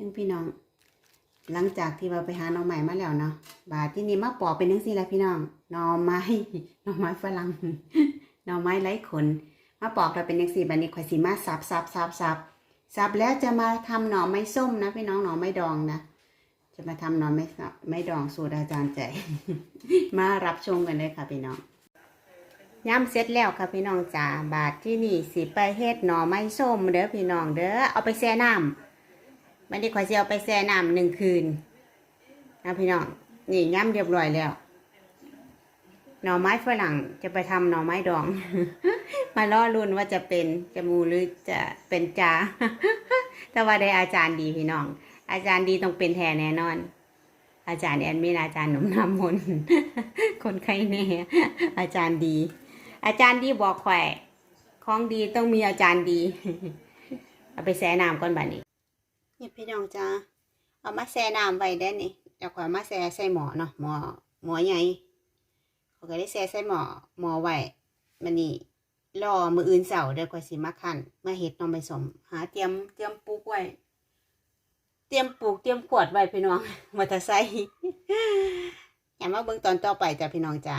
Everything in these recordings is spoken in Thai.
ยังพี่น้อง หลังจากที่เราไปหาหน่อใหม่มาแล้วเนาะบาดที่นี่มาปอกเป็นยังสี่ละพี่น้องหน่อไม้หน่อไม้ฝรั่งหน่อไม้ไร้ขน มาปอกเราเป็นยังสี่บันนี้ข่อยสีมาสับสับสับสับสับแล้วจะมาทำหน่อไม้ส้มนะพี่น้องหน่อไม้ดองนะจะมาทำหน่อไม้ไม้ดองสูตรอาจารย์ใจ มารับชมกันเลยค่ะพี่น้องย้ำเสร็จแล้วค่ะพี่น้องจ๋าบาทที่นี่สิไปเฮ็ดหน่อไม้ส้มเด้อพี่น้องเด้อเอาไปแช่น้ำ มันนี้ข่อยสิเอาไปแช่น้ำหนึ่งคืนนะพี่น้องนี่ย่ำเรียบร้อยแล้ว หน่อไม้ฝรั่งจะไปทำหน่อไม้ดอง มาล่อรุ่นว่าจะเป็นจะมูหรือจะเป็นจาแต่ว่าได้อาจารย์ดีพี่น้อง อาจารย์ดีต้องเป็นแทนแน่นอน อาจารย์แอนมินอาจารย์หนุ่มน้ำมนคนไข้แน่อาจารย์ดี อาจารย์ดีบอกข่อยของดีต้องมีอาจารย์ดี เอาไปแช่น้ำก่อนบัดนี้ นี่พี่น้องจ้าเอามาแช่น้ำไว้ได้นี่เดี๋ยวก่อมาแช่ใส่หม้อเนาะหม้อหม้อใหญ่เขาก็ได้แช่ใส่หม้อหม้อไว้มันนี่รอมืออื่นเสาร์เดี๋ยวก่อนสิมาคั่นมาเฮ็ดน้องใบสมหาเตรียมเตรียมปลูกไว้เตรียมปลูกเตรียมขวดไว้พี่น้องมอเตอร์ไซค์อย่ามาเบิ่งตอนต่อไปจ้ะพี่น้องจ้า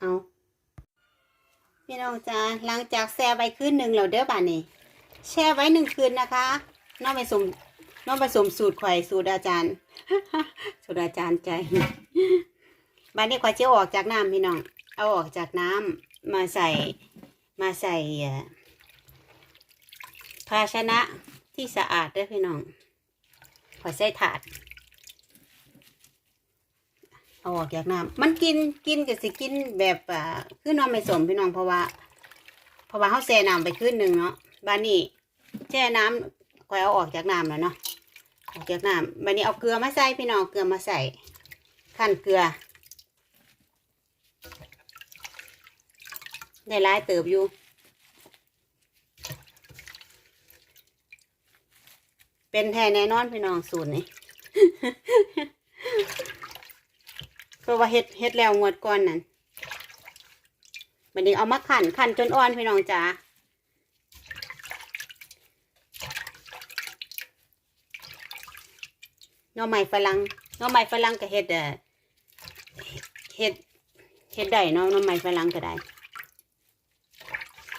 เอา พี่น้องจ้าหลังจากแช่ไว้คืนหนึ่งแล้วเด้อบ้านนี้แช่ไว้หนึ่งคืนนะคะน้องผสมน้องผสมสูตรข่อยสูตรอาจารย์ สูตรอาจารย์ใจบ้านนี้ข่อยจะเอออกจากน้ำพี่น้อง เอาออกจากน้ำมาใส่มาใส่ภาชนะที่สะอาดเด้อพี่น้องข่อยใส่ถาด เอาออกจากน้ำมันกินกินก็สิกินแบบอ่าคือน้องไม่สมพี่น้องเพราะว่า เพราะว่าเขาแช่น้ำไปคืนหนึ่งเนาะบ้านนี้แช่น้ำก็เอาออกจากน้ำแล้วเนาะออกจากน้ำบ้านนี้เอาเกลือมาใส่พี่น้องเกลือมาใส่ขั้นเกลือ ได้หลายเติบอยู่เป็นแท้แน่นอนพี่น้องสูตรนี้ เพราะว่าเฮ็ดเฮ็ดแล้วงวดก่อนนั่นบัดนี้เอามาขันขันจนอ่อนพี่น้องจ๋าน่อไม้ฝรั่งน่อไม้ฝรั่งก็เฮ็ดเฮ็ดเฮ็ดได้เนาะน่อไม้ฝรั่งก็ได้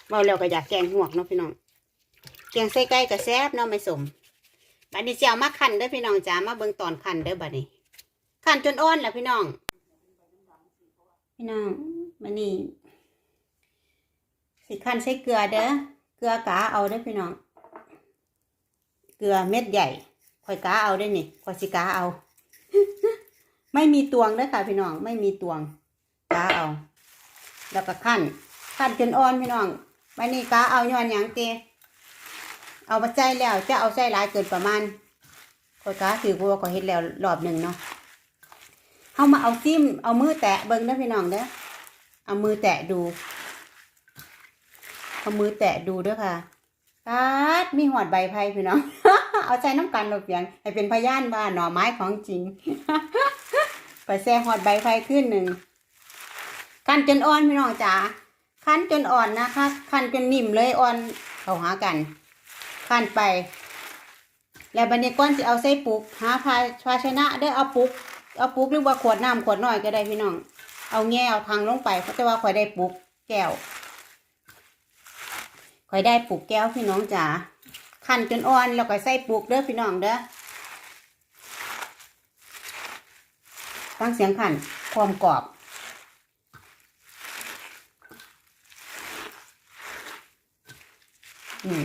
เว้าแล้วก็อยากแกงหวกเนาะพี่น้อง แกงใส่ไก่ก็แซ่บเนาะไม่สมบัดนี้สิเอามาขันเด้อพี่น้องจ๋ามาเบิ่งตอนขันเด้อบัดนี้ขันจนอ่อนแล้วพี่น้อง พี่น้องมันนี่สิขั้นใช้เกลือเด้อเกลือกาเอาเด้พี่น้อง เกลือเม็ดใหญ่ค่อยกาเอาได้นี่ค่อยสิกาเอา ไม่มีตวงเด้อค่ะพี่น้องไม่มีตวงกาเอา แล้วก็ขั้นขั้นจนอ่อนพี่น้องวันนี้กาเอาย้อนหยังเตเอามาใจแล้วจะเอาใจหลายเกินประมาณค่อยกาถือเพราะว่าก็เฮ็ดแล้วรอบหนึ่งเนาะ เอามาเอาจิ้มเอามือแตะเบิ้งเด้พี่น้องเด้อเอามือแตะดู เอามือแตะดูด้อค่ะปาดมีหอดใบไผ่พี่น้อง เอาใจน้ำกันหลบเพียง ให้เป็นพยานว่าหน่อไม้ของจริงไปแซ่หอดใบไผ่ขึ้นหนึ่งขั้นจนอ่อนพี่น้องจ๋าขั้นจนอ่อนนะคะขั้นจนนิ่มเลยอ่อนเข้าหากันขั้นไป แล้วบันนี้ก้อนจะเอาใส่ปุกหาภาภาชนะเด้เอาปุก เอาปุกหรือว่าขวดน้ำขวดน้อยก็ได้พี่น้อง เอาแง่เอาทางลงไปเพราะว่าข่อยได้ปุกแก้วข่อยได้ปุกแก้วพี่น้องจ๋าขั้นจนอ่อนแล้วก็ใส่ปุกเด้อพี่น้องเด้อฟังเสียงขันความกรอบนี่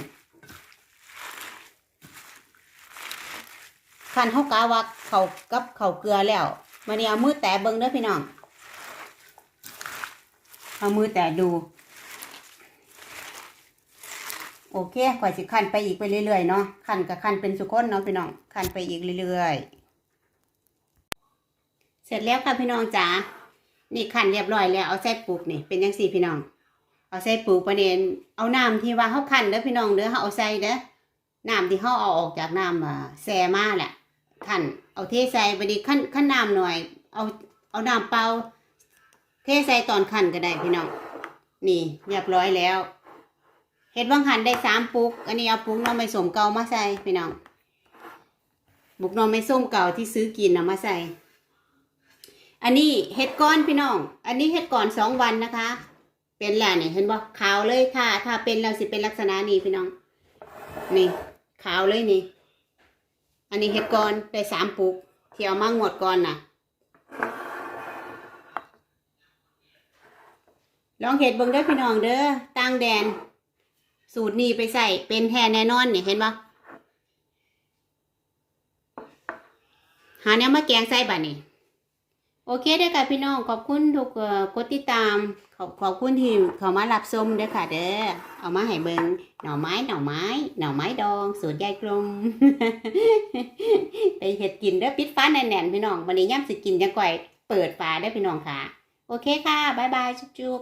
ขันเขากาว่าเขากับเขาเกลือแล้วมาเนี่ยเอามือแตะเบิ้งเด้อพี่น้องเอามือแตะดู โอเคข่อยสิขั้นไปอีกไปเรื่อยๆเนาะขันกับขันเป็นสุคนเนาะพี่น้องขันไปอีกเรื่อยๆเสร็จแล้วค่ะพี่น้องจ๋านี่ขันเรียบร้อยแล้วเอาใส่ปลูกนี่เป็นยังสี่พี่น้อง เอาใส่ปลูกประเด็นเอาน้ำที่ว่าเขาขั้นเด้อพี่น้องเด้อเขาเอาใส่เด้อน้ำที่เขาเอาออกจากน้ำแซ่มาแหละ ขั้นเอาเทใส่ไปดีขั้นขั้นน้ำหน่อย เอาเอาน้ำเปล่าเทใส่ตอนขั้นก็ได้พี่น้องนี่เรียบร้อยแล้วเห็ดว่างหันได้สามปุก อันนี้เอาปุกน้องไม่สมเก่ามาใส่พี่น้องบุกน้องไม่ส้มเก่าที่ซื้อกินเอามาใส่ อันนี้เห็ดก้อนพี่น้อง อันนี้เห็ดก่อนสองวันนะคะ เป็นแล้วนี่เห็นบ่ขาวเลยถ้าถ้าเป็นแล้วสิเป็นลักษณะนี้พี่น้อง นี่ขาวเลยนี่ อันนี้เห็ดก่อนได้สามปุกที่เอามางวดก่อนน่ะลองเห็ดเบิ้งเด้อพี่น้องเด้อตั้งแดน สูตรนี้ไปใส่เป็นแทนแน่นอนเนี่ยเห็นปะหาเนี้ยมาแกงใส่บะนี่ โอเคเด้อค่ะพี่น้องขอบคุณทุกกดติดตาม ขอบขอบคุณที่เขามารับชมเด้อค่ะ เด้อเอามาให้เบิ่งหน่อไม้หน่อไม้ หน่อไม้ดองสูตรยายกลมไปเห็ดกินเด้อปิดฟ้าแน่นๆพี่น้องวันนี้ย่ำสิกินจังก่อยเปิดฟ้าเด้อพี่น้องค่ะ โอเคค่ะบายบายจุ๊บ